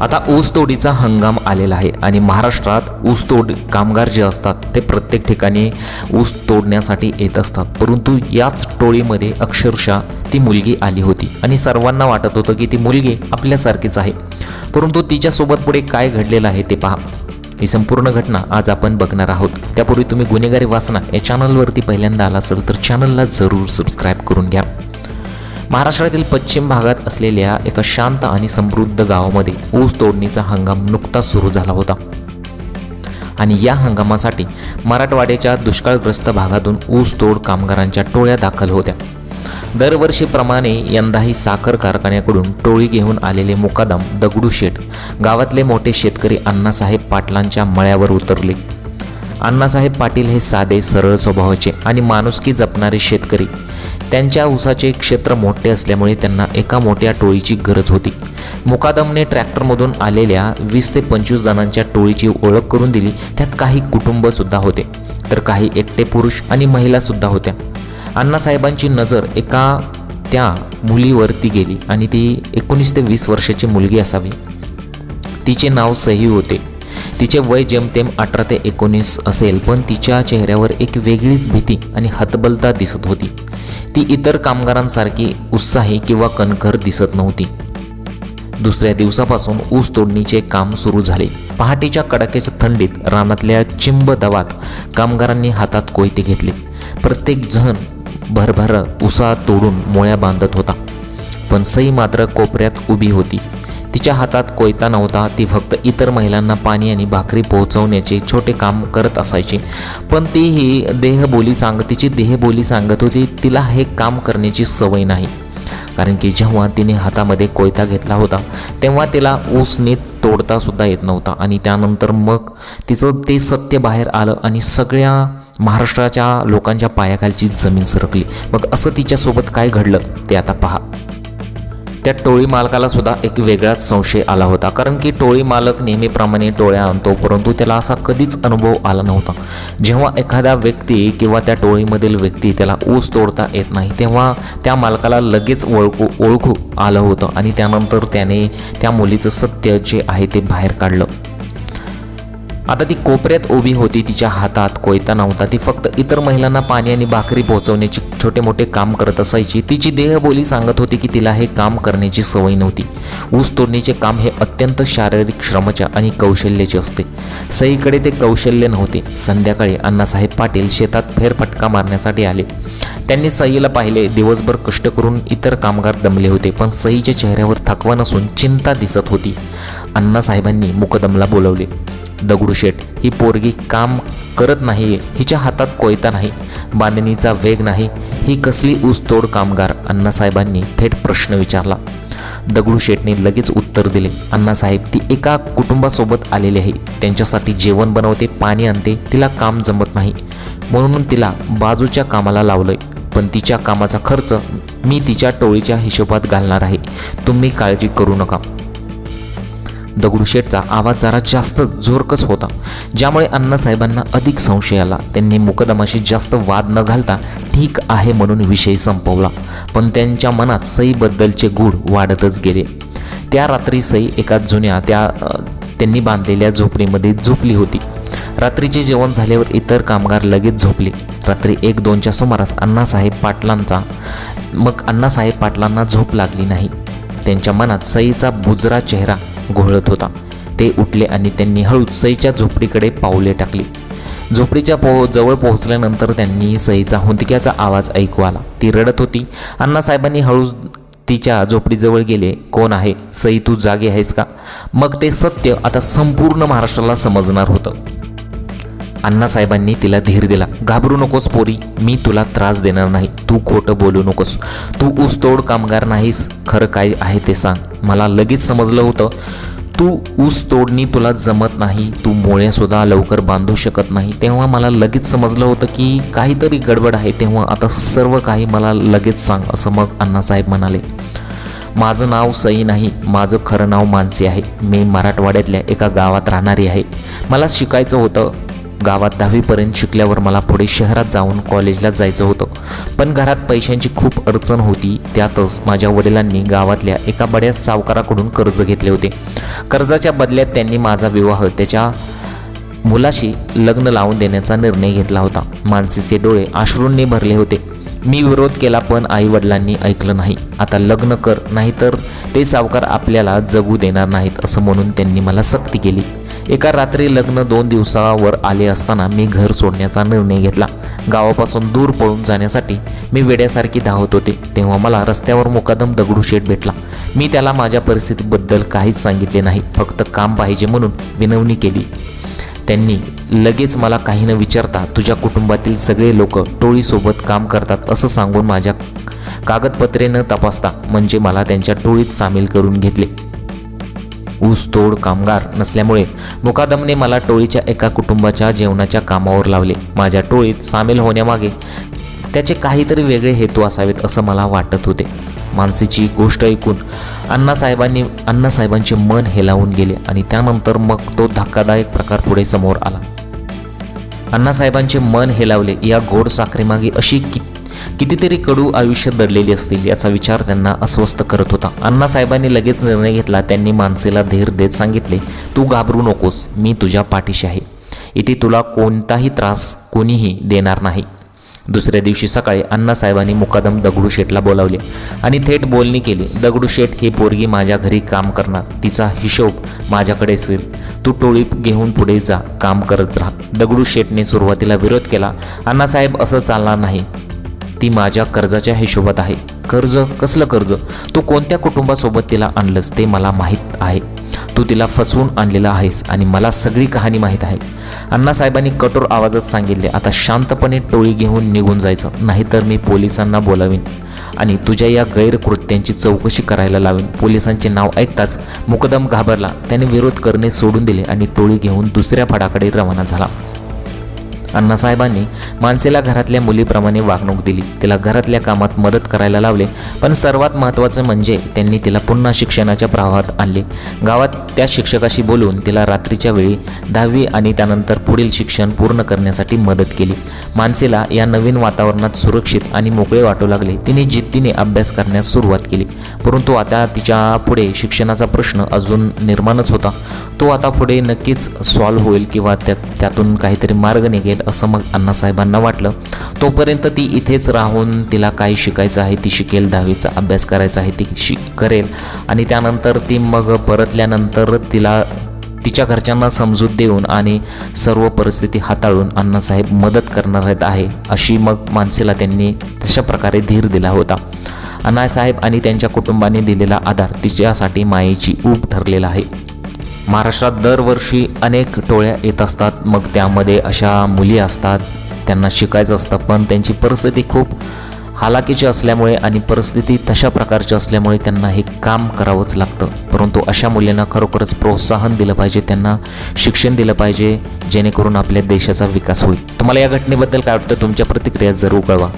आता ऊसतोडीचा हंगाम आलेला आहे आणि महाराष्ट्रात ऊसतोड कामगार जे असतात ते प्रत्येक ठिकाणी ऊस तोडण्यासाठी येत असतात. परंतु याच टोळीमध्ये अक्षरशः ती मुलगी आली होती आणि सर्वांना वाटत होतं की ती मुलगी आपल्यासारखीच आहे. परंतु तिच्यासोबत पुढे काय घडलेलं आहे ते पहा. ही संपूर्ण घटना आज आपण बघणार आहोत. त्यापूर्वी तुम्ही गुन्हेगारी वाचना या चॅनलवरती पहिल्यांदा आला असेल तर चॅनलला जरूर सबस्क्राईब करून घ्या. महाराष्ट्रातील पश्चिम भागात असलेल्या एका शांत आणि समृद्ध गावामध्ये ऊस तोडणीचा हंगाम नुकताच सुरू झाला होता. आणि या हंगामासाठी मराठवाड्याच्या दुष्काळग्रस्त भागातून ऊस तोड कामगारांच्या टोळ्या दाखल होत्या. दरवर्षीप्रमाणे यंदाही साखर कारखान्याकडून टोळी घेऊन आलेले मुकादम दगडूशेठ गावातले मोठे शेतकरी अण्णासाहेब पाटलांच्या मळ्यावर उतरले. अण्णासाहेब पाटील हे साधे सरळ स्वभावाचे आणि माणुसकी जपणारे शेतकरी. त्यांच्या ऊसाचे क्षेत्र मोठे असल्यामुळे त्यांना एका मोठ्या टोळीची गरज होती. मुकादमने ट्रॅक्टरमधून आलेल्या वीस ते पंचवीस जणांच्या टोळीची ओळख करून दिली. त्यात काही कुटुंबसुद्धा होते. तर काही एकटे पुरुष आणि महिलासुद्धा होत्या. अण्णासाहेबांची नजर एका त्या मुलीवरती गेली आणि ती एकोणीस ते वीस वर्षाची मुलगी असावी. तिचे नाव सही होते. तिचे वय जेमतेम अठरा ते एकोणीस असेल पण तिच्या चेहऱ्यावर एक वेगळीच भीती आणि हतबलता दिसत होती. ती इतर कामगारांसारखी उत्साही किंवा कणखर दिसत नव्हती. दुसऱ्या दिवसापासून ऊस तोडणीचे काम सुरू झाले. पहाटेच्या कडाक्याच्या थंडीत रानातल्या चिंब दवात कामगारांनी हातात कोयते घेतले. प्रत्येक जण भरभर उसा तोडून मोळ्या बांधत होता. पण सई मात्र कोपऱ्यात उभी होती. तिच्या हातात कोयता नव्हता. ती फक्त इतर महिलांना पाणी आणि भाकरी पोहोचवण्याचे छोटे काम करत असायची. पण ती ही देहबोली सांग तिची देहबोली सांगत होती. तिला हे काम करण्याची सवय नाही. कारण की जेव्हा तिने हातामध्ये कोयता घेतला होता तेव्हा तिला ऊस नीट तोडता सुद्धा येत नव्हता. आणि त्यानंतर मग तिचं ते सत्य बाहेर आलं आणि सगळ्या महाराष्ट्राच्या लोकांच्या पायाखालची जमीन सरकली. मग असं तिच्यासोबत काय घडलं ते आता पहा. त्या टोळी मालकाला सुद्धा एक वेगळाच संशय आला होता. कारण की टोळी मालक नेहमीप्रमाणे टोळ्या आणतो परंतु त्याला असा कधीच अनुभव आला नव्हता. जेव्हा एखादा व्यक्ती किंवा त्या टोळीमधील व्यक्ती त्याला ऊस तोडता येत नाही तेव्हा त्या मालकाला लगेच ओळखू ओळखू आलं होतं आणि त्यानंतर त्याने त्या मुलीचं सत्य जे आहे ते बाहेर काढलं. आता ती कोपऱ्यात उभी होती. तिच्या हातात कोयता नव्हता. ती फक्त इतर महिलांना पाणी आणि भाकरी पोहोचवण्याची छोटे मोठे काम करत असायची. तिची देहबोली सांगत होती की तिला हे काम करण्याची सवय नव्हती. ऊस तोडणीचे काम हे अत्यंत शारीरिक श्रमच्या आणि कौशल्याचे असते. सईकडे ते कौशल्य नव्हते. संध्याकाळी अण्णासाहेब पाटील शेतात फेरफटका मारण्यासाठी आले. त्यांनी सईला पाहिले. दिवसभर कष्ट करून इतर कामगार दमले होते पण सईच्या चेहऱ्यावर थकवा नसून चिंता दिसत होती. अण्णासाहेबांनी मुकदमला बोलवले. दगडूशेठ ही पोरगी काम करत नाही हिच्या हातात कोयता नाही बांधणीचा वेग नाही ही कसली ऊसतोड कामगार? अण्णासाहेबांनी थेट प्रश्न विचारला. दगडूशेठने लगेच उत्तर दिले अण्णासाहेब ती एका कुटुंबासोबत आलेली आहे. त्यांच्यासाठी जेवण बनवते पाणी आणते तिला काम जमत नाही. म्हणून तिला बाजूच्या कामाला लावलंय. पण तिच्या कामाचा खर्च मी तिच्या टोळीच्या हिशोबात घालणार आहे. तुम्ही काळजी करू नका. दगडूशेठचा आवाज जरा जास्त जोरकस होता ज्यामुळे अण्णासाहेबांना अधिक संशय आला. त्यांनी मुकदमाशी जास्त वाद न घालता ठीक आहे म्हणून विषय संपवला पण त्यांच्या मनात सईबद्दलचे गूढ वाढतच गेले. त्या रात्री सई एका जुन्या त्या त्यांनी बांधलेल्या झोपडीमध्ये झोपली होती. रात्रीचे जेवण झाल्यावर इतर कामगार लगेच झोपले. रात्री एक दोनच्या सुमारास अण्णासाहेब पाटलांचा मग अण्णासाहेब पाटलांना झोप लागली नाही. त्यांच्या मनात सईचा बुजरा चेहरा घोळत होता. ते उठले आणि त्यांनी हळूच सईच्या झोपडीकडे पावले टाकली. झोपडीच्या पो जवळ पोहोचल्यानंतर त्यांनी सईचा हुंदक्याचा आवाज ऐकू आला. ती रडत होती अण्णासाहेबांनी हळूच तिच्या झोपडीजवळ गेले. कोण आहे? सई तू जागी आहेस का? मग ते सत्य आता संपूर्ण महाराष्ट्राला समजणार होतं. अण्णासाहेबांनी तिला धीर दिला. घाबरू नकोस पोरी मी तुला त्रास देणार नाही. तू खोटं बोलू नकोस. तू ऊसतोड कामगार नाहीस. खरं काय आहे ते सांग. मला लगेच समजलं होतं. तू ऊस तोडणी तुला जमत नाही. तू मोळ्यासुद्धा लवकर बांधू शकत नाही. तेव्हा मला लगेच समजलं होतं की काहीतरी गडबड आहे. तेव्हा आता सर्व काही मला लगेच सांग असं मग अण्णासाहेब म्हणाले. माझं नाव सई नाही. माझं खरं नाव मानसी आहे. मी मराठवाड्यातल्या एका गावात राहणारी आहे. मला शिकायचं होतं गावात दहावीपर्यंत शिकल्यावर मला पुढे शहरात जाऊन कॉलेजला जायचं होतं. पण घरात पैशांची खूप अडचण होती. त्यातच माझ्या वडिलांनी गावातल्या एका बड्या सावकाराकडून कर्ज घेतले होते. कर्जाच्या बदल्यात त्यांनी माझा विवाह त्याच्या मुलाशी लग्न लावून देण्याचा निर्णय घेतला होता. मानसीचे डोळे अश्रूंनी भरले होते. मी विरोध केला पण आई वडिलांनी ऐकलं नाही. आता लग्न कर नाहीतर ते सावकार आपल्याला जगू देणार नाहीत असं म्हणून त्यांनी मला सक्ती केली. एका रात्री लग्न दोन दिवसावर आले असताना मी घर सोडण्याचा निर्णय घेतला. गावापासून दूर पळून जाण्यासाठी मी वेड्यासारखी धावत होते. तेव्हा मला रस्त्यावर मुकादम दगडूशेठ भेटला. मी त्याला माझ्या परिस्थितीबद्दल काहीच सांगितले नाही. फक्त काम पाहिजे म्हणून विनवणी केली. त्यांनी लगेच मला काही न विचारता तुझ्या कुटुंबातील सगळे लोक टोळीसोबत काम करतात असं सांगून माझ्या कागदपत्रे न तपासता म्हणजे मला त्यांच्या टोळीत सामील करून घेतले. ऊसतोड कामगार नसल्यामुळे मुकादमने मला टोळीच्या एका कुटुंबाच्या जेवणाच्या कामावर लावले. माझ्या टोळीत सामील होण्यामागे त्याचे काहीतरी वेगळे हेतू असावेत असं मला वाटत होते. मानसीची गोष्ट ऐकून अण्णासाहेबांनी अण्णासाहेबांचे मन हेलावून गेले आणि त्यानंतर मग तो धक्कादायक प्रकार पुढे समोर आला. अण्णासाहेबांचे मन हेलावले. या गोड साखरेमागे अशी किती कितीतरी कडू आयुष्य दडलेली असतील याचा विचार त्यांना अस्वस्थ करत होता. अण्णासाहेबांनी लगेच निर्णय घेतला. त्यांनी माणसेला धीर देत सांगितले तू घाबरू नकोस. मी तुझ्या पाठीशी आहे. इथे तुला कोणताही त्रास कोणीही देणार नाही. दुसऱ्या दिवशी सकाळी अण्णासाहेबांनी मुकादम दगडूशेठला बोलावले आणि थेट बोलणी केली. दगडूशेठ ही पोरगी माझ्या घरी काम करणार. तिचा हिशोब माझ्याकडे असेल. तू टोळी घेऊन पुढे जा. काम करत राहा. दगडूशेठने सुरुवातीला विरोध केला. अण्णासाहेब असं चालणार नाही. ती माझ्या कर्जाच्या हिशोबात आहे. कर्ज? कसलं कर्ज? तू कोणत्या कुटुंबासोबत तिला आणलंस ते मला माहीत आहे. तू तिला फसवून आणलेला आहेस आणि मला सगळी कहाणी माहीत आहे. अण्णासाहेबांनी कठोर आवाजात सांगितले आता शांतपणे टोळी घेऊन निघून जायचं नाहीतर मी पोलिसांना बोलावीन आणि तुझ्या या गैरकृत्यांची चौकशी करायला लावीन पोलिसांचे नाव ऐकताच मुकदम घाबरला. त्याने विरोध करणे सोडून दिले आणि टोळी घेऊन दुसऱ्या फडाकडे रवाना झाला. अण्णासाहेबांनी माणसेला घरातल्या मुलीप्रमाणे वागणूक दिली. तिला घरातल्या कामात मदत करायला लावले पण सर्वात महत्त्वाचं म्हणजे त्यांनी तिला पुन्हा शिक्षणाच्या प्रवाहात आणले. गावात त्या शिक्षकाशी बोलून तिला रात्रीच्या वेळी दहावी आणि त्यानंतर पुढील शिक्षण पूर्ण करण्यासाठी मदत केली. माणसेला या नवीन वातावरणात सुरक्षित आणि मोकळे वाटू लागले. तिने जिद्दीने अभ्यास करण्यास सुरुवात केली. परंतु आता तिच्या पुढे शिक्षणाचा प्रश्न अजून निर्माणच होता. तो आता पुढे नक्कीच सॉल्व्ह होईल किंवा त्या त्यातून काहीतरी मार्ग निघेल असं मग अण्णासाहेबांना वाटलं. तोपर्यंत ती इथेच राहून तिला काही शिकायचं आहे ती शिकेल दहावीचा अभ्यास करायचा आहे ती शिक करेल. आणि त्यानंतर ती मग परतल्यानंतर तिला तिच्या घरच्यांना समजूत देऊन आणि सर्व परिस्थिती हाताळून अण्णासाहेब मदत करणार आहेत आहे अशी मग माणसेला त्यांनी तशा प्रकारे धीर दिला होता. अण्णासाहेब आणि त्यांच्या कुटुंबाने दिलेला आधार तिच्यासाठी मायेची ऊब ठरलेला आहे. महाराष्ट्रात दरवर्षी अनेक टोळ्या येत असतात. मग त्यामध्ये अशा मुली असतात. त्यांना शिकायचं असतं पण त्यांची परिस्थिती खूप हालाकीची असल्यामुळे आणि परिस्थिती तशा प्रकारची असल्यामुळे त्यांना हे काम करावंच लागतं. परंतु अशा मुलींना खरोखरच प्रोत्साहन दिलं पाहिजे त्यांना शिक्षण दिलं पाहिजे जेणेकरून आपल्या देशाचा विकास होईल. तुम्हाला या घटनेबद्दल काय वाटतं? तुमच्या प्रतिक्रिया जरूर कळवा.